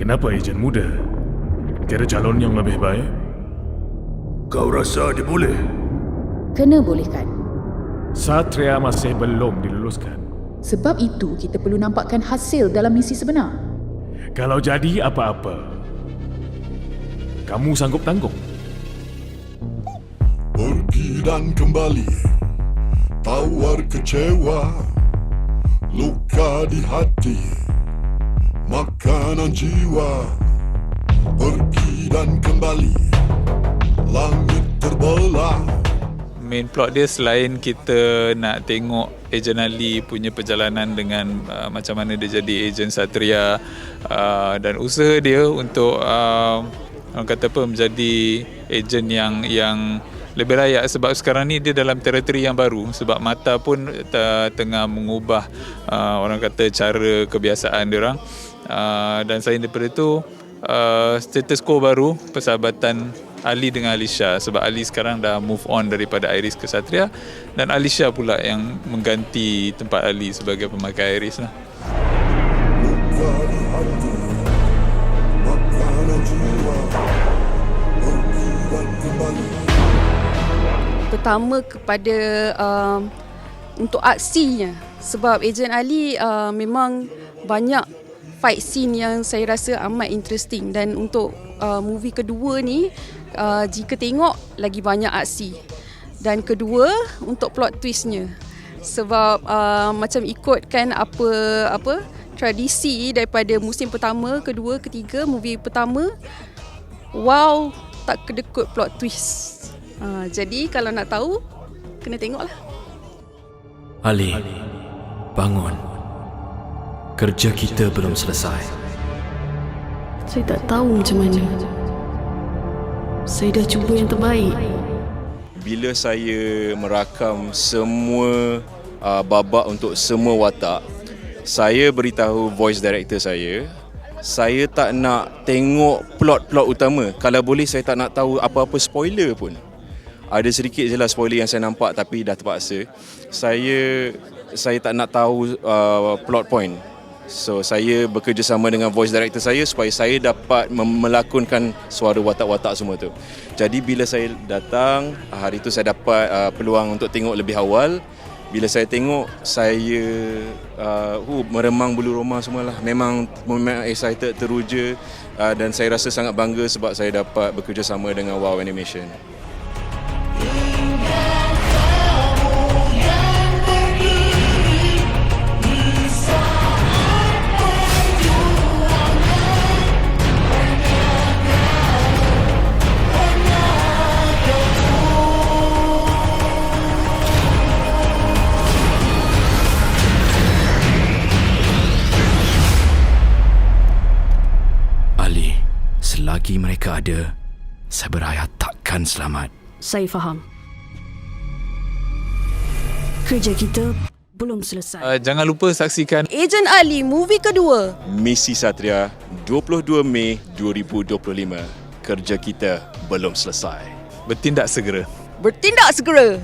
Kenapa ejen muda? Tiada calon yang lebih baik? Kau rasa dia boleh? Kena bolehkan. Satria masih belum diluluskan. Sebab itu kita perlu nampakkan hasil dalam misi sebenar. Kalau jadi apa-apa, kamu sanggup tanggung? Pergi dan kembali Tawar kecewa Luka di hati Makanan jiwa Pergi dan kembali. Langit terbelah. Main plot dia selain kita nak tengok Ejen Ali punya perjalanan dengan uh, macam mana dia jadi ejen Satria uh, dan usaha dia untuk uh, orang kata apa menjadi ejen yang yang lebih layak sebab sekarang ni dia dalam teritori yang baru. Sebab mata pun tengah mengubah uh, orang kata cara kebiasaan dia orang. Uh, dan selain daripada itu uh, status quo baru persahabatan Ali dengan Alisha. Sebab Ali sekarang dah move on daripada Iris ke Satria. Dan Alisha pula yang mengganti tempat Ali sebagai pemakai Iris lah. Luka pertama kepada uh, untuk aksinya. Sebab Ejen Ali uh, memang banyak fight scene yang saya rasa amat interesting. Dan untuk uh, movie kedua ni uh, jika tengok lagi banyak aksi. Dan kedua untuk plot twistnya. Sebab uh, macam ikutkan apa apa tradisi daripada musim pertama, kedua, ketiga movie pertama wow tak kedekut plot twist Uh, jadi kalau nak tahu kena tengoklah. Ali, bangun. Kerja kita belum selesai. Saya tak tahu macam mana. Saya dah cuba yang terbaik. bila saya merakam semua uh, babak untuk semua watak, saya beritahu voice director saya, saya tak nak tengok plot-plot utama. Kalau boleh saya tak nak tahu apa-apa spoiler pun. Ada sedikit je lah spoiler yang saya nampak tapi dah terpaksa. Saya saya tak nak tahu uh, plot point. So saya bekerjasama dengan voice director saya supaya saya dapat melakonkan suara watak-watak semua tu. Jadi bila saya datang, hari tu saya dapat uh, peluang untuk tengok lebih awal. Bila saya tengok, saya uh, uh, meremang bulu roma semualah. Memang memang excited, teruja uh, dan saya rasa sangat bangga sebab saya dapat bekerjasama dengan Wow Animation. Selagi mereka ada, Saberaya takkan selamat. Saya faham. Kerja kita belum selesai. Uh, jangan lupa saksikan Ejen Ali movie kedua. Misi Satria 22 Mei 2025. Kerja kita belum selesai. bertindak segera. Bertindak segera.